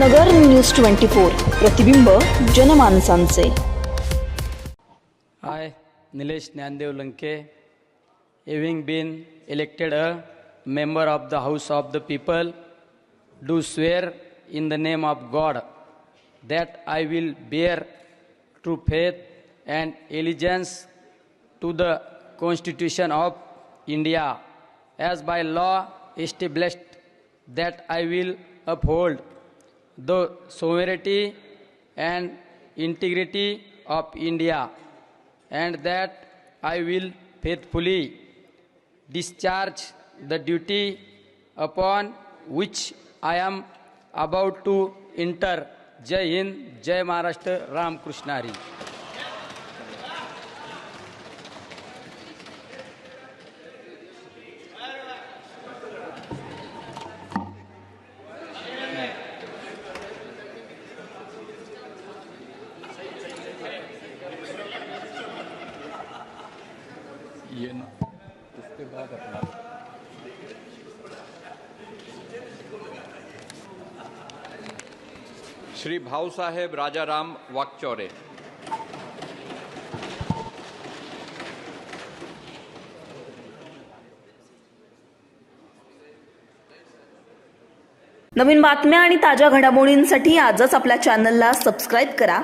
नगर news twenty four प्रतिबिंब जनमानसांचे I, Nilesh Nyandev Lanke, having been elected a member of the House of the People, do swear in the name of God that I will bear true faith and allegiance to the Constitution of India as by law established that I will uphold the sovereignty and integrity of India and that I will faithfully discharge the duty upon which I am about to enter. Jai Hind, Jai Maharashtra, Ram Krishnari. ये ना उसके बाद अपना। श्री भाऊसाहेब राजाराम वाकचौरे। नवीन बातम्या आणि ताज्या घडामोडींसाठी आजच आपल्या चॅनलला सबस्क्राईब करा.